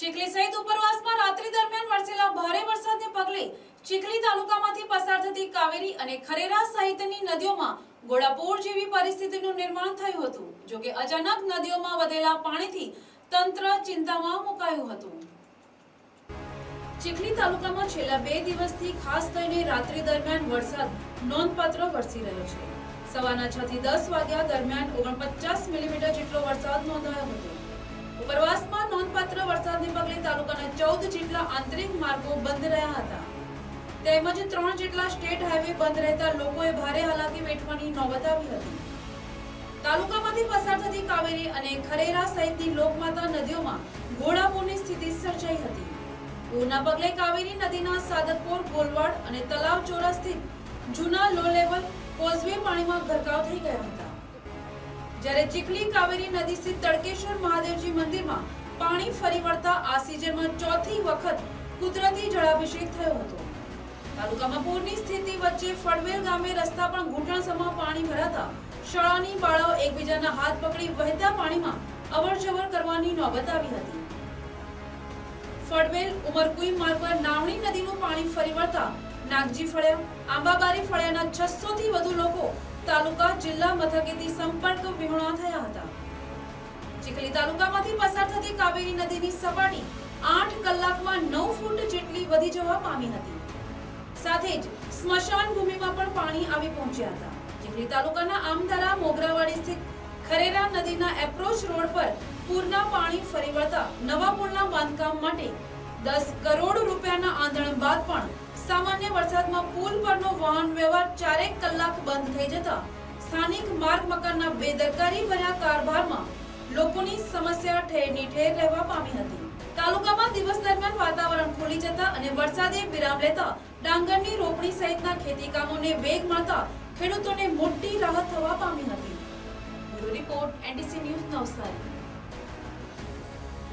ચીખલી સહિત ઉપરવાસમાં રાત્રિ દરમિયાન વરસેલા ભારે વરસાદને પગલે ચીખલી તાલુકામાંથી પસાર થતી કાવેરી અને ખરેરા સહિતની નદીઓમાં ગોળાપોર જેવી પરિસ્થિતિનું નિર્માણ થયું હતું, જો કે અચાનક નદીઓમાં વધેલા પાણીથી તંત્ર ચિંતામાં મુકાયું હતું. ચીખલી તાલુકામાં છેલ્લા બે દિવસથી ખાસ કરીને રાત્રિ દરમિયાન વરસાદ નોંધપાત્ર વરસી રહ્યો છે. સવારના છ થી દસ વાગ્યા દરમિયાન ઓગણપચાસ મિલીમીટર જેટલો વરસાદ નોંધાયો હતો. પગલે તાલુકાના ચૌદ જેટલા આંતરિક માર્ગો બંધ રહ્યા હતા. તેમજ ત્રણ જેટલા સ્ટેટ હાઈવે બંધ રહેતા લોકોએ ભારે હાલાકી વેઠવાની નોબત આવી હતી. તાલુકામાંથી પસાર થતી કાવેરી અને ખરેરા સહિતની લોકમાતા નદીઓમાં ઘોડાપૂરની સ્થિતિ સર્જાઈ હતી. પૂરના પગલે કાવેરી નદીના સાદતપુર, ગોલવાડ અને તલાવ ચોરા સ્થિત જૂના લો લેવલ કોઝવે પાણીમાં ગરકાવ થઈ ગયા હતા. જ્યારે ચીખલી કાવેરી નદી સ્થિત તડકેશ્વર મહાદેવજી મંદિરમાં પાણી ફરી વળતા આ સિઝનમાં ચોથી વખત કુદરતી જળાભિષેક થયો હતો. તાલુકામાં પૂરની સ્થિતિ વચ્ચે ફળવેલ ગામે રસ્તા પણ ઘૂંટણસમાં પાણી ભરાતા શાળાની બાળાઓ એકબીજાના હાથ પકડી વહેતા પાણીમાં અવરજવર કરવાની નોબત આવી હતી. ફળવેલ ઉમરકુઈ માર્ગ પર નાવણી નદીનું પાણી ફરી વળતા નાગજી ફળિયા, આંબાબારી ફળિયાના છસો થી વધુ લોકો તાલુકા જિલ્લા મથકેથી સંપર્ક વિહોણા થયા હતા. ચીખલી તાલુકામાંથી પસાર કાવેરી નદીની સપાટી આઠ કલાકમાં નવ ફૂટ જેટલી વધી જવા પામી હતી. સાથે જ સ્મશાન ભૂમિમાં પણ પાણી આવી પહોંચ્યા હતા. ચીખલી તાલુકાના આમદરા મોગરાવાડી સ્થિત ખરેરા નદીના એપ્રોચ રોડ પર પૂરના પાણી ફરી વળતા નવા પુલના બાંધકામ માટે દસ કરોડ રૂપિયાના આંધણ બાદ પણ સામાન્ય વરસાદમાં પુલ પરનો વાહન વ્યવહાર ચારેક કલાક બંધ થઈ જતા સ્થાનિક માર્ગ મકાનના બેદરકારી ભર્યા કારભારમાં લોકોની સમસ્યા ઠેરની ઠેર રહેવા પામી હતી. તાલુકામાં દિવસ દરમિયાન વાતાવરણ ખુલી જતા અને વરસાદે વિરામ લેતા ડાંગરની રોપણી સહિતના ખેતી કામોને વેગ મળતા ખેડૂતોને મોટી રાહત થવા પામી હતી. Report, NDC news Navsari.